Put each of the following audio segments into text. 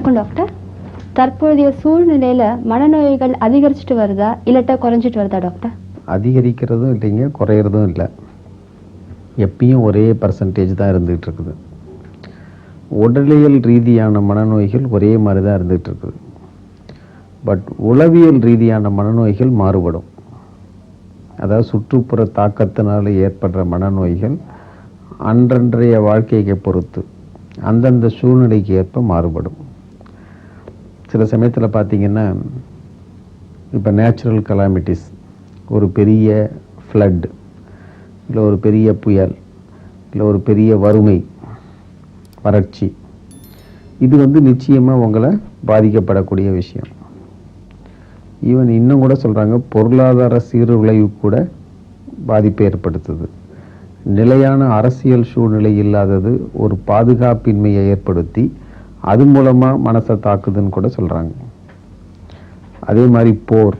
வணக்கம் டாக்டர் தற்போதைய சூழ்நிலையில மனநோய்கள் அதிகரிச்சுட்டு வருதா இல்லட்டா குறைஞ்சிட்டு வருதா டாக்டர் அதிகரிக்கிறதும் இல்லைங்க குறையிறதும் இல்லை. எப்பயும் ஒரே பர்சன்டேஜ் தான் இருந்துகிட்டு இருக்குது. உடலியல் ரீதியான மனநோய்கள் ஒரே மாதிரி தான் இருந்துகிட்டு இருக்குது. பட் உளவியல் ரீதியான மனநோய்கள் மாறுபடும். அதாவது சுற்றுப்புற தாக்கத்தினால் ஏற்படுற மனநோய்கள் அன்றன்றைய வாழ்க்கையை பொறுத்து அந்தந்த சூழ்நிலைக்கு ஏற்ப மாறுபடும். சில சமயத்தில் பார்த்தீங்கன்னா இப்போ நேச்சுரல் கலாமிட்டிஸ் ஒரு பெரிய ஃப்ளட் இல்லை ஒரு பெரிய புயல் இல்லை ஒரு பெரிய வறுமை வறட்சி இது வந்து நிச்சயமாக உங்களை பாதிக்கப்படக்கூடிய விஷயம். ஈவன் இன்னும் கூட சொல்கிறாங்க பொருளாதார சீர்குலைவு கூட பாதிப்பை ஏற்படுத்துது. நிலையான அரசியல் சூழ்நிலை இல்லாதது ஒரு பாதுகாப்பின்மையை ஏற்படுத்தி அது மூலமாக மனசை தாக்குதுன்னு கூட சொல்கிறாங்க அதே மாதிரி போர்.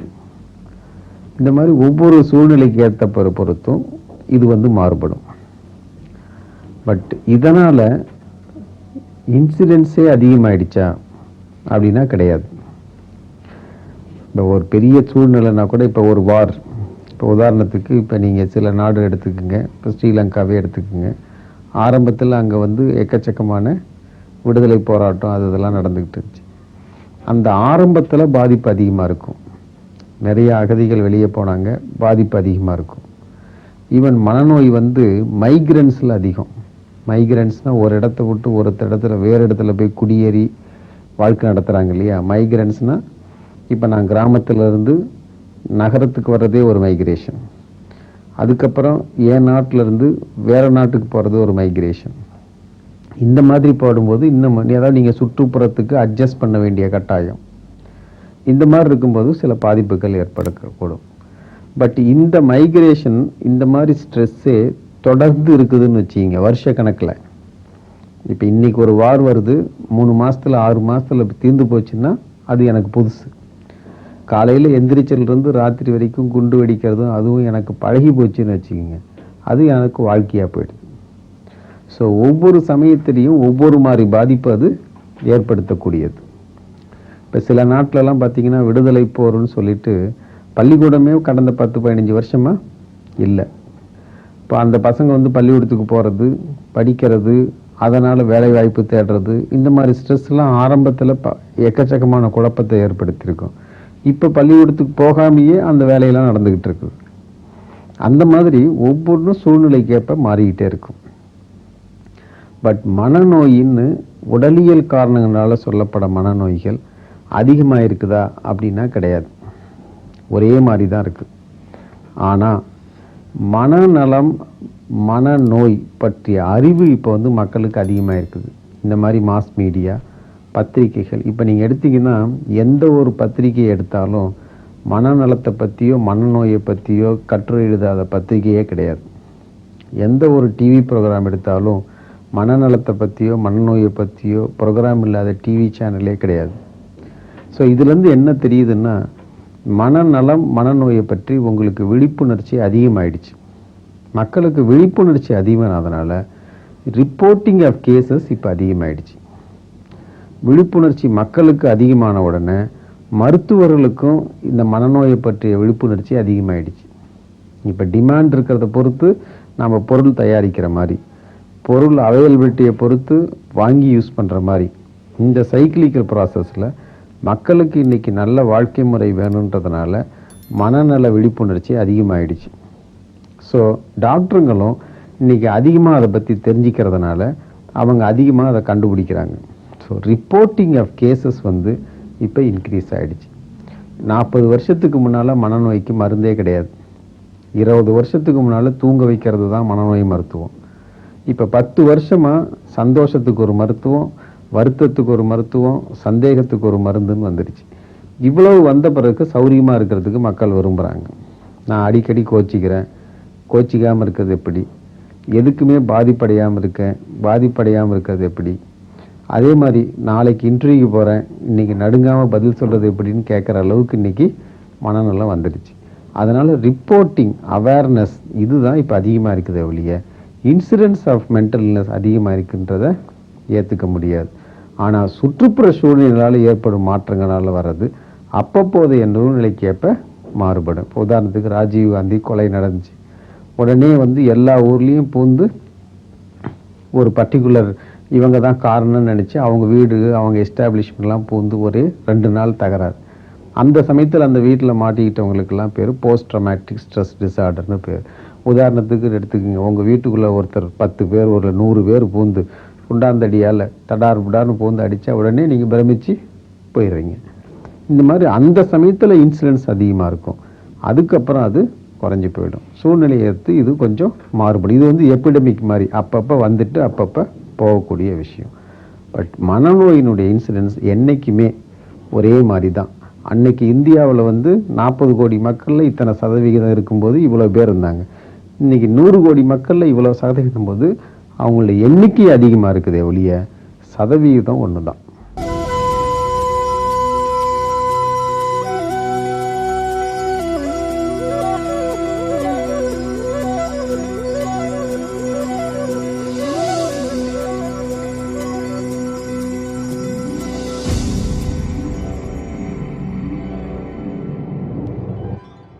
இந்த மாதிரி ஒவ்வொரு சூழ்நிலைக்கு ஏற்ற பொறு- பொறுத்தும் இது வந்து மாறுபடும். பட் இதனால் இன்சிடென்ட்ஸே அதிகமாயிடுச்சா? அப்படின்னா கிடையாது. இப்போ ஒரு பெரிய சூழ்நிலைனா கூட இப்போ ஒரு வார் இப்போ உதாரணத்துக்கு இப்போ நீங்கள் சில நாடு எடுத்துக்கோங்க இப்போ ஸ்ரீலங்காவே எடுத்துக்கோங்க. ஆரம்பத்தில் அங்கே வந்து எக்கச்சக்கமான விடுதலை போராட்டம் அது இதெல்லாம் நடந்துக்கிட்டு இருந்துச்சு. அந்த ஆரம்பத்தில் பாதிப்பு அதிகமாக இருக்கும். நிறைய அகதிகள் வெளியே போனாங்க பாதிப்பு அதிகமாக இருக்கும். ஈவன் மனநோய் வந்து மைக்ரன்ஸில் அதிகம். மைக்ரன்ஸ்னால் ஒரு இடத்த விட்டு ஒரு இடத்துல வேறு இடத்துல போய் குடியேறி வாழ்க்கை நடத்துகிறாங்க இல்லையா? மைக்ரன்ஸ்னால் இப்போ நான் கிராமத்திலேருந்து நகரத்துக்கு வர்றதே ஒரு மைக்ரேஷன் அதுக்கப்புறம் என் நாட்டிலேருந்து வேறு நாட்டுக்கு போகிறது ஒரு மைக்ரேஷன் இந்த மாதிரி பாடும்போது இன்னும் அதாவது நீங்கள் சுற்றுப்புறத்துக்கு அட்ஜஸ்ட் பண்ண வேண்டிய கட்டாயம். இந்த மாதிரி இருக்கும்போது சில பாதிப்புகள் ஏற்படக்கூடும். பட் இந்த மைக்ரேஷன் இந்த மாதிரி ஸ்ட்ரெஸ்ஸே தொடர்ந்து இருக்குதுன்னு வச்சுக்கிங்க வருஷ கணக்கில். இப்போ இன்றைக்கி ஒரு வார் வருது மூணு மாதத்தில் ஆறு மாதத்தில் தீர்ந்து போச்சுன்னா அது எனக்கு புதுசு. காலையில் எந்திரிச்சிலிருந்து ராத்திரி வரைக்கும் குண்டு வெடிக்கிறதும் அதுவும் எனக்கு பழகி போச்சுன்னு வச்சுக்கோங்க. அது எனக்கு வாழ்க்கையாக போயிடுது. ஸோ ஒவ்வொரு சமயத்திலையும் ஒவ்வொரு மாதிரி பாதிப்பு அது ஏற்படுத்தக்கூடியது. இப்போ சில நாட்டிலலாம் பார்த்தீங்கன்னா விடுதலை போர்னு சொல்லிட்டு பள்ளிக்கூடமே கடந்த பத்து பதினஞ்சு வருஷமா இல்லை. இப்போ அந்த பசங்க வந்து பள்ளிக்கூடத்துக்கு போகிறது படிக்கிறது அதனால் வேலை வாய்ப்பு தேடுறது இந்த மாதிரி ஸ்ட்ரெஸ்லாம் ஆரம்பத்தில் ப எக்கச்சக்கமான குழப்பத்தை ஏற்படுத்தியிருக்கும். இப்போ பள்ளிக்கூடத்துக்கு போகாமையே அந்த வேலையெல்லாம் நடந்துக்கிட்டு இருக்குது. அந்த மாதிரி ஒவ்வொன்றும் சூழ்நிலைக்கேற்ப மாறிக்கிட்டே இருக்கும். பட் மனநோயின்னு உடலியல் காரணங்களால் சொல்லப்பட மனநோய்கள் அதிகமாக இருக்குதா அப்படின்னா கிடையாது. ஒரே மாதிரி தான் இருக்குது ஆனால் மனநலம் மனநோய் பற்றிய அறிவு இப்போ வந்து மக்களுக்கு அதிகமாக இருக்குது. இந்த மாதிரி மாஸ் மீடியா பத்திரிகைகள். இப்போ நீங்கள் எடுத்தீங்கன்னா எந்த ஒரு பத்திரிகை எடுத்தாலும் மனநலத்தை பற்றியோ மனநோயை பற்றியோ கற்று எழுதாத பத்திரிகையே கிடையாது. எந்த ஒரு டிவி ப்ரோக்ராம் எடுத்தாலும் மனநலத்தை பற்றியோ மனநோயை பற்றியோ ப்ரோக்ராம் இல்லாத டிவி சேனலே கிடையாது. ஸோ இதுலேருந்து என்ன தெரியுதுன்னா மனநலம் மனநோயை பற்றி உங்களுக்கு விழிப்புணர்ச்சி அதிகமாகிடுச்சு மக்களுக்கு விழிப்புணர்ச்சி அதிகமானதுனால ரிப்போர்ட்டிங் ஆஃப் கேசஸ் இப்போ அதிகமாகிடுச்சு விழிப்புணர்ச்சி மக்களுக்கு அதிகமான உடனே மருத்துவர்களுக்கும் இந்த மனநோயை பற்றிய விழிப்புணர்ச்சி அதிகமாகிடுச்சு இப்போ டிமாண்ட் இருக்கிறத பொறுத்து நம்ம பொருள் தயாரிக்கிற மாதிரி. பொருள் அவைலபிலிட்டியை பொறுத்து வாங்கி யூஸ் பண்ணுற மாதிரி. இந்த சைக்கிளிக்கல் ப்ராசஸில் மக்களுக்கு இன்னைக்கு நல்ல வாழ்க்கை முறை வேணுன்றதுனால மனநல விழிப்புணர்ச்சி அதிகமாகிடுச்சு ஸோ டாக்டருங்களும் இன்றைக்கி அதிகமாக அதை பற்றி தெரிஞ்சுக்கிறதுனால அவங்க அதிகமாக அதை கண்டுபிடிக்கிறாங்க. ஸோ ரிப்போர்ட்டிங் ஆஃப் கேசஸ் வந்து இப்போ இன்க்ரீஸ் ஆகிடுச்சு நாற்பது வருஷத்துக்கு முன்னால் மனநோய்க்கு மருந்தே கிடையாது. இருபது வருஷத்துக்கு முன்னால் தூங்க வைக்கிறது தான் மனநோய் மருத்துவம். இப்போ பத்து வருஷமாக சந்தோஷத்துக்கு ஒரு மருத்துவம் வருத்தத்துக்கு ஒரு மருத்துவம் சந்தேகத்துக்கு ஒரு மருந்துன்னு வந்துடுச்சு இவ்வளவு வந்த பிறகு சௌரியமாக இருக்கிறதுக்கு மக்கள் விரும்புகிறாங்க நான் அடிக்கடி கோச்சிக்கிறேன். கோச்சிக்காமல் இருக்கிறது எப்படி? எதுக்குமே பாதிப்படையாமல் இருக்கேன். பாதிப்படையாமல் இருக்கிறது எப்படி? அதே மாதிரி நாளைக்கு இன்டர்வியூக்கு போகிறேன் இன்றைக்கி நடுங்காமல் பதில் சொல்கிறது எப்படின்னு கேட்குற அளவுக்கு இன்னைக்கு மனநலம் வந்துடுச்சு. அதனால் ரிப்போர்ட்டிங் அவேர்னஸ் இதுதான் இப்போ அதிகமாக இருக்குது ஒழிய இன்சிடென்ஸ் ஆஃப் மென்டல் இல்னஸ் அதிகமாக இருக்குன்றத ஏற்றுக்க முடியாது. ஆனால் சுற்றுப்புற சூழ்நிலால் ஏற்படும் மாற்றங்களால் வர்றது அப்பப்போதைய சூழ்நிலைக்கு ஏற்ப மாறுபடும். இப்போ உதாரணத்துக்கு ராஜீவ் காந்தி கொலை நடந்துச்சு. உடனே வந்து எல்லா ஊர்லேயும் பூந்து ஒரு பர்டிகுலர் இவங்க தான் காரணம்னு நினச்சி அவங்க வீடு அவங்க எஸ்டாப்ளிஷ்மெண்ட்லாம் பூந்து ஒரே ரெண்டு நாள் தகராறு. அந்த சமயத்தில் அந்த வீட்டில் மாட்டிக்கிட்டவங்களுக்கெல்லாம் பேர் போஸ்ட் ட்ரமேட்டிக் ஸ்ட்ரெஸ் டிசார்டர்னு பேர். உதாரணத்துக்கு எடுத்துக்கோங்க. உங்கள் வீட்டுக்குள்ளே ஒருத்தர் பத்து பேர் ஒரு நூறு பேர் பூந்து குண்டாந்தடியால் தடார் புடார்னு பூந்து அடித்தா உடனே நீங்கள் பிரமிச்சு போயிடுறீங்க. இந்த மாதிரி அந்த சமயத்தில் இன்சிடென்ட்ஸ் அதிகமாக இருக்கும். அதுக்கப்புறம் அது குறைஞ்சி போயிடும். சூழ்நிலையை எடுத்து இது கொஞ்சம் மாறுபடும். இது வந்து எபிடமிக் மாதிரி. அப்பப்போ வந்துட்டு அப்பப்போ போகக்கூடிய விஷயம். பட் மனநோயினுடைய இன்சிடென்ட்ஸ் என்றைக்குமே ஒரே மாதிரி தான் அன்னைக்கு இந்தியாவில் வந்து நாற்பது கோடி மக்களில் இத்தனை சதவிகிதம் இருக்கும்போது இவ்வளோ பேர் இருந்தாங்க. இன்னைக்கு நூறு கோடி மக்களில் இவ்வளோ சதவீதம் போது அவங்களோட எண்ணிக்கை அதிகமாக இருக்குதே ஒழிய சதவீதம் ஒன்று தான்